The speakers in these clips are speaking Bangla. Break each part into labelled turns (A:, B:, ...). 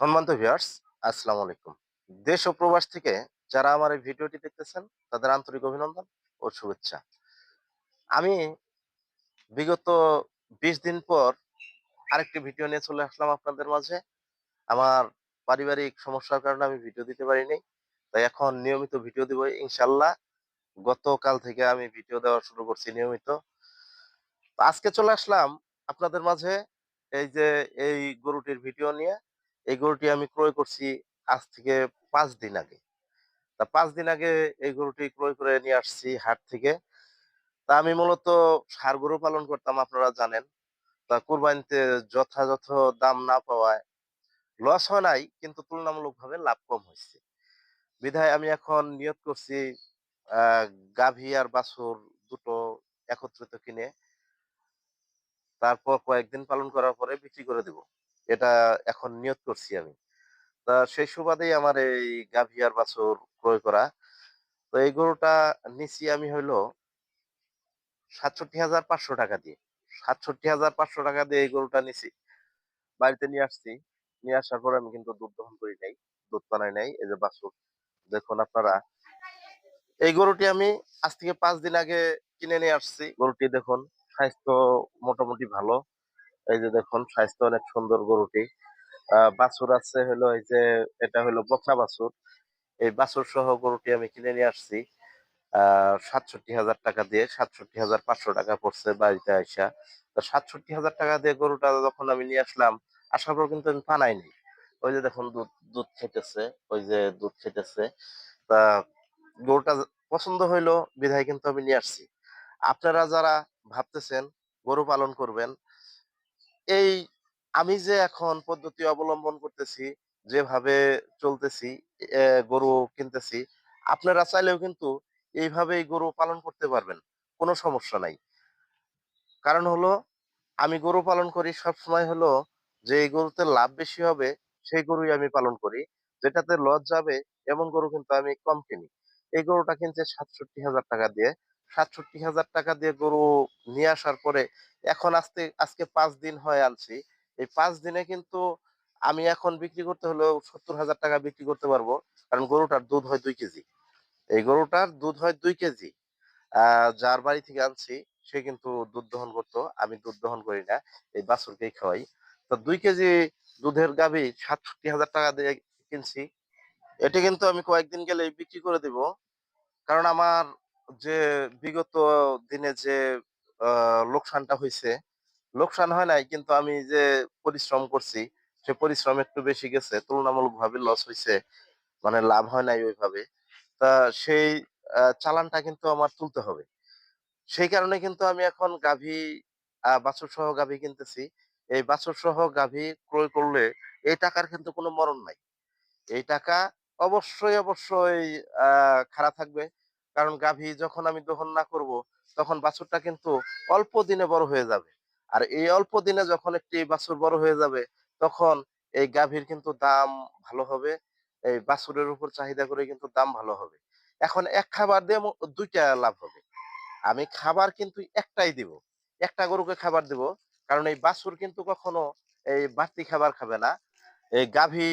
A: সম্মানিত ভিউয়ার্স আসসালামু আলাইকুম। দেশ ও প্রবাস থেকে যারা আমার এই ভিডিওটি দেখতেছেন, তাদের আন্তরিক অভিনন্দন ও শুভেচ্ছা। আমি বিগত বিশ দিন পর আরেকটি ভিডিও নিয়ে চলে আসলাম আপনাদের মাঝে। আমার পারিবারিক সমস্যার কারণে আমি ভিডিও দিতে পারিনি, তাই এখন নিয়মিত ভিডিও দিব ইনশাল্লাহ গতকাল থেকে আমি ভিডিও দেওয়া শুরু করছি নিয়মিত। আজকে চলে আসলাম আপনাদের মাঝে এই যে এই গরুটির ভিডিও নিয়ে। এই গরুটি আমি ক্রয় করছি আজ থেকে পাঁচ দিন আগে। তা পাঁচ দিন আগে এই গরুটি ক্রয় করে নিয়ে আসছি হাট থেকে। তা আমি মূলত ষাড় গরু পালন করতাম, আপনারা জানেন। তা কুরবানিতে যথাযথ দাম না পাওয়ায় লস হয় নাই, কিন্তু তুলনামূলকভাবে লাভ কম হয়েছে বিধায় আমি এখন নিয়ত করছি গাভী আর বাছুর দুটো একত্রিত কিনে তারপর কয়েকদিন পালন করার পরে বিক্রি করে দেব। এটা এখন নিয়োগ করছি আমি। তা সেই সুবাদেই আমার এই গাভিয়ার বাছুর ক্রয় করা। তো এই গরুটা নিছি আমি হইল সাতষট্টি হাজার পাঁচশো টাকা দিয়ে। সাতষট্টি হাজার পাঁচশো টাকা দিয়ে এই গরুটা নিছি। বাড়িতে নিয়ে আসছি। নিয়ে আসার পর আমি কিন্তু দুধ দহন করি নাই। দুধ বানাই নাই। এই যে বাছুর, দেখুন আপনারা। এই গরুটি আমি আজ থেকে পাঁচ দিন আগে কিনে নিয়ে আসছি। গরুটি দেখুন, স্বাস্থ্য মোটামুটি ভালো। এই যে দেখুন, স্বাস্থ্য অনেক সুন্দর গরুটি। বাছুর আছে হলো এই যে, এটা হলো বকনা বাছুর। এই বাছুর সহ গরুটি আমি কিনে নিয়ে আসছি। সাতষট্টি হাজার টাকা দিয়ে, সাতষট্টি হাজার পাঁচশো টাকা পড়ছে বাড়িতে আইসা। সাতষট্টি হাজার টাকা দিয়ে গরুটা যখন আমি নিয়ে আসলাম, আসার পর কিন্তু আমি পানাইনি। ওই যে দেখুন, দুধ দুধ খেতেছে, ওই যে দুধ খেতেছে। তা গরুটা পছন্দ হইল, বিধায় কিন্তু আমি নিয়ে আসছি। আপনারা যারা ভাবতেছেন গরু পালন করবেন এই আমি যে এখন পদ্ধতি অবলম্বন করতেছি, যেভাবে চলতেছি গরু কিনতেছি, আপনারা চাইলেও কিন্তু এইভাবেই গরু পালন করতে পারবেন, কোনো সমস্যা নাই। কারণ হলো, আমি গরু পালন করি সব সময় হলো, যে এই গরুতে লাভ বেশি হবে, সেই গরুই আমি পালন করি, যেটাতে লস যাবে, এমন গরু কিন্তু আমি কম কিনি। এই গরুটা কিনছে সাতষট্টি হাজার টাকা দিয়ে সাতষট্টি হাজার টাকা দিয়ে গরু নিয়ে আসার পরে এখন আজকে আজকে পাঁচ দিন হয় আনছি। এই পাঁচ দিনে কিন্তু আমি এখন বিক্রি করতে হলেও সত্তর হাজার টাকা বিক্রি করতে পারব, কারণ গরুটার দুধ হয় দুই কেজি। এই গরুটার দুধ হয় দুই কেজি। যার বাড়ি থেকে আনছি, সে কিন্তু দুধ দহন করতো, আমি দুধ দহন করি না, এই বাছুরকেই খাওয়াই। তো দুই কেজি দুধের গাভী সাতষট্টি হাজার টাকা দিয়ে কিনছি। এটি কিন্তু আমি কয়েকদিন গেলে বিক্রি করে দিব, কারণ আমার যে বিগত দিনে যে লোকসানটা হয়েছে লোকসান হয় নাই, কিন্তু আমি যে পরিশ্রম করছি, সে পরিশ্রম একটু বেশি গেছে তুলনামূলক ভাবে লস হয়েছে মানে লাভ হয় নাই ওইভাবে। তা সেই চালানটা কিন্তু আমার তুলতে হবে। সেই কারণে কিন্তু আমি এখন গাভী বাছুর সহ গাভী কিনতেছি। এই বাছুর সহ গাভী ক্রয় করলে এই টাকার কিন্তু কোনো মরণ নাই। এই টাকা অবশ্যই অবশ্যই খাড়া থাকবে। কারণ গাভী যখন আমি দহন না করব, তখন বাছুরটা কিন্তু অল্প দিনে বড় হয়ে যাবে। আর এই অল্প দিনে যখন একটি বাছুর বড় হয়ে যাবে, তখন এই গাভীর কিন্তু দাম ভালো হবে, এই বাছুরের উপর চাহিদা করে কিন্তু দাম ভালো হবে। এখন এক খাবার দিয়ে দুইটা লাভ হবে। আমি খাবার কিন্তু একটাই দিব, একটা গরুকে খাবার দিব, কারণ এই বাছুর কিন্তু কখনো এই বাড়তি খাবার খাবে না। এই গাভী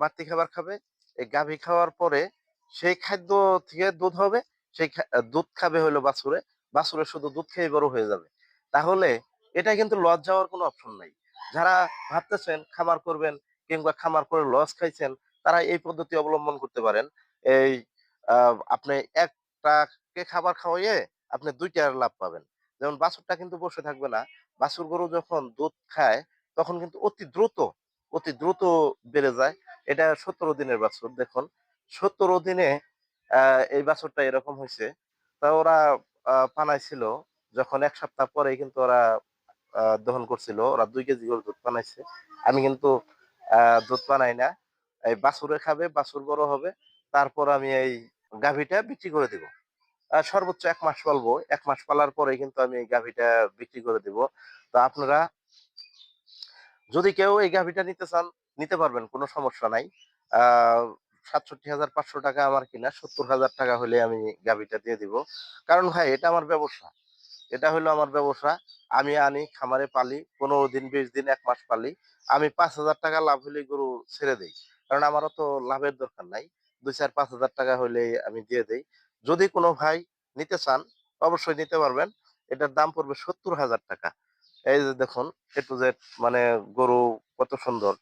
A: বাড়তি খাবার খাবে। এই গাভী খাওয়ার পরে সেই খাদ্য থেকে দুধ হবে, সেই দুধ খাবে হলো বাছুরে বাছুরে শুধু দুধ খেয়ে বড় হয়ে যাবে। তাহলে এটা কিন্তু লস যাওয়ার কোনো অপশন নাই। যারা ভাবতেছেন খামার করবেন কিংবা খামার করে লস খাইছেন, তারা এই পদ্ধতি অবলম্বন করতে পারেন। এই আপনি একটাকে খাবার খাওয়াইয়ে আপনি দুইটার লাভ পাবেন। যেমন বাছুরটা কিন্তু বসে থাকবে না। বাছুর গরু যখন দুধ খায়, তখন কিন্তু অতি দ্রুত অতি দ্রুত বেড়ে যায়। এটা সতেরো দিনের বাছুর, দেখুন। সতেরো দিনে এই বাছুরটা এরকম হয়েছে তা ওরা পানাইছিল যখন এক সপ্তাহ পরে কিন্তু ওরা দহন করছিল। ওরা দুই কেজি করে দুধ পানাইছে আমি কিন্তু দুধ পানাই না। এই বাছুরে খাবে, বাছুর বড় হবে। তারপর আমি এই গাভীটা বিক্রি করে দিব। সর্বোচ্চ এক মাস পালবো। এক মাস পালার পরে কিন্তু আমি এই গাভীটা বিক্রি করে দিব। তো আপনারা, যদি কেউ এই গাভীটা নিতে চান, নিতে পারবেন, কোনো সমস্যা নাই। সাতষট্টি হাজার পাঁচশো টাকা আমার কিনা, সত্তর হাজার টাকা হলে আমি গাভীটা দিয়ে দিব। কারণ ভাই, এটা আমার ব্যবসা। এটা হলো আমার ব্যবসা। আমি আনি, খামারে পালি, পনেরো দিন, বিশ দিন, এক মাস পালি। আমি পাঁচ হাজার টাকা লাভ হলে গরু ছেড়ে দেই। কারণ আমারও তো লাভের দরকার নাই। দুই চার পাঁচ হাজার টাকা হলে আমি দিয়ে দেই। যদি কোনো ভাই নিতে চান, অবশ্যই নিতে পারবেন। এটার দাম পড়বে সত্তর হাজার টাকা। এই যে দেখুন, এ টু জেড মানে গরু কত সুন্দর।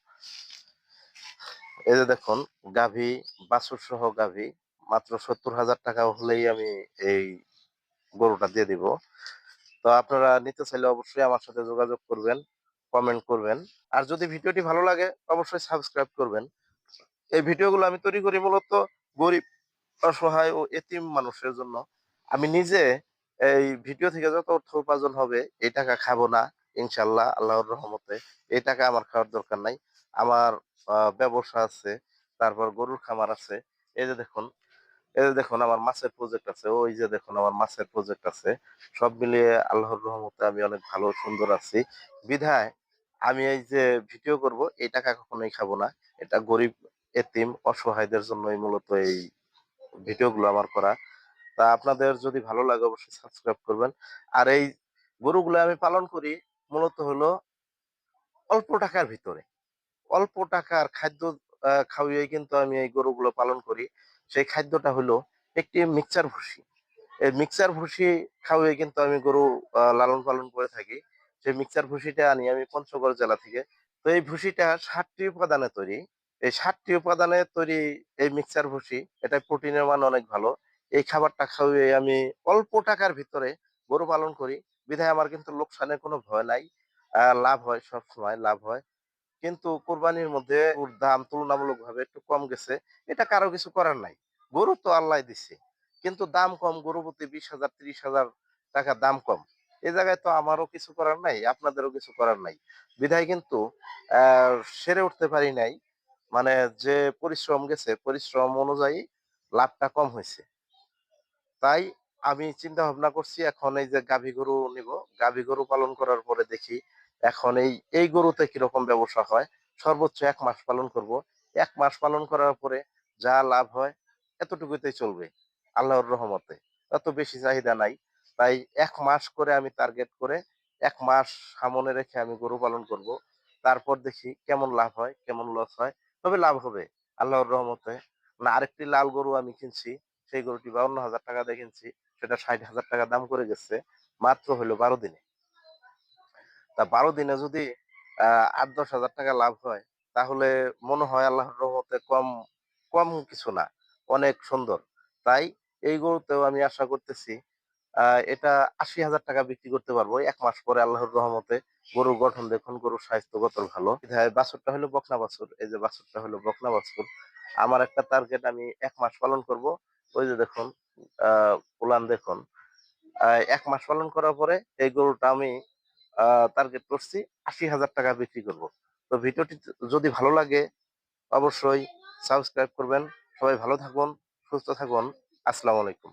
A: এই যে দেখুন, গাভী বাছুর সহ গাভী, মাত্র সত্তর হাজার টাকা হলেই আমি এই গরুটা দিয়ে দিব। তো আপনারা নিতে চাইলে অবশ্যই আমার সাথে যোগাযোগ করবেন কমেন্ট করবেন। আর যদি ভিডিওটি ভালো লাগে, অবশ্যই সাবস্ক্রাইব করবেন। এই ভিডিওগুলো আমি তৈরি করি মূলত গরিব, অসহায় ও এতিম মানুষের জন্য। আমি নিজে এই ভিডিও থেকে যত অর্থ উপার্জন হবে, এই টাকা খাব না। ইনশাল্লাহ আল্লাহর রহমতে এই টাকা আমার খাওয়ার দরকার নাই। আমার ব্যবসা আছে, তারপর গরুর খামার আছে। এই যে দেখুন, এই যে দেখুন আমার মাছের প্রজেক্ট আছে, ওই যে দেখুন আমার মাছের প্রজেক্ট আছে। সব মিলিয়ে আল্লাহর রহমতে আমি অনেক ভালো, সুন্দর আছি। বিধায় আমি এই যে ভিডিও করব, এই টাকা কখনোই খাব না। এটা গরিব, এতিম, অসহায়দের জন্যই মূলত এই ভিডিওগুলো আমার করা। তা আপনাদের যদি ভালো লাগে অবশ্যই সাবস্ক্রাইব করবেন। আর এই গরুগুলো আমি পালন করি মূলত হলো অল্প টাকার ভিতরে। অল্প টাকার খাদ্য আহ, খাওয়িয়ে কিন্তু আমি এই গরুগুলো পালন করি। সেই খাদ্যটা হলো একটি মিক্সার ভুসি। এই মিক্সচার ভুসি খাওয়িয়ে কিন্তু আমি গরু লালন পালন করে থাকি। সেই মিক্সার ভুসিটা আনি আমি পঞ্চগড় জেলা থেকে। তো এই ভুসিটা ষাটটি উপাদানে তৈরি। এই ষাটটি উপাদানে তৈরি এই মিক্সচার ভুসি এটা প্রোটিনের মান অনেক ভালো। এই খাবারটা খাওয়িয়ে আমি অল্প টাকার ভিতরে গরু পালন করি। বিধায় আমার কিন্তু লোকসানের কোনো ভয় নাই। লাভ হয়, সব সময় লাভ হয়। কিন্তু কোরবানির মধ্যে ওর দাম তুলনামূলক ভাবে একটু কম গেছে। এটা কারও কিছু করার নাই। গরু তো আল্লাহ দিছে। কিন্তু দাম কম গরু প্রতি বিশ হাজার, ত্রিশ হাজার টাকা দাম কম। এই জায়গায় তো আমারও কিছু করার নাই, আপনাদেরও কিছু করার নাই। বিধায় কিন্তু সেরে উঠতে পারি নাই। মানে যে পরিশ্রম গেছে, পরিশ্রম অনুযায়ী লাভটা কম হয়েছে। তাই আমি চিন্তা ভাবনা করছি, এখন এই যে গাভী গরু নিব। গাভী গরু পালন করার পরে দেখি এখন এই এই গরুতে কীরকম ব্যবসা হয়? সর্বোচ্চ এক মাস পালন করব। এক মাস পালন করার পরে যা লাভ হয় এতটুকুতেই চলবে, আল্লাহর রহমতে। এত বেশি চাহিদা নাই। তাই এক মাস করে আমি টার্গেট করে এক মাস সামনে রেখে আমি গরু পালন করব। তারপর দেখি কেমন লাভ হয়, কেমন লস হয়, তবে লাভ হবে, আল্লাহর রহমতে। না, আরেকটি লাল গরু আমি কিনছি, সেই গরুটি বাউন্ন হাজার টাকা দিয়ে কিনছি। সেটা ষাট হাজার টাকা দাম করে গেছে, মাত্র হলো বারো দিনে। তা বারো দিনে যদি আট, দশ হাজার টাকা লাভ হয়, তাহলে মনে হয় আল্লাহর রহমতে কম কম কিছু না, অনেক সুন্দর। তাই এই গরুতেও আমি আশা করতেছি এটা আশি হাজার টাকা বিক্রি করতে পারব। এক মাস পরে আল্লাহর রহমতে গরুর গঠন দেখুন, গরুর স্বাস্থ্যগত ভালো। বাছুরটা হলো বকনা বাছুর, এই যে বাছুরটা হলো বকনা বাছুর। আমার একটা টার্গেট আমি এক মাস পালন করব। ওই যে দেখুন উলান দেখুন। এক মাস পালন করার পরে এই গরুটা আমি টার্গেট করছি আশি হাজার টাকা বিক্রি করব। তো ভিডিওটি যদি ভালো লাগে অবশ্যই সাবস্ক্রাইব করবেন। সবাই ভালো থাকুন, সুস্থ থাকুন। আসসালামু আলাইকুম।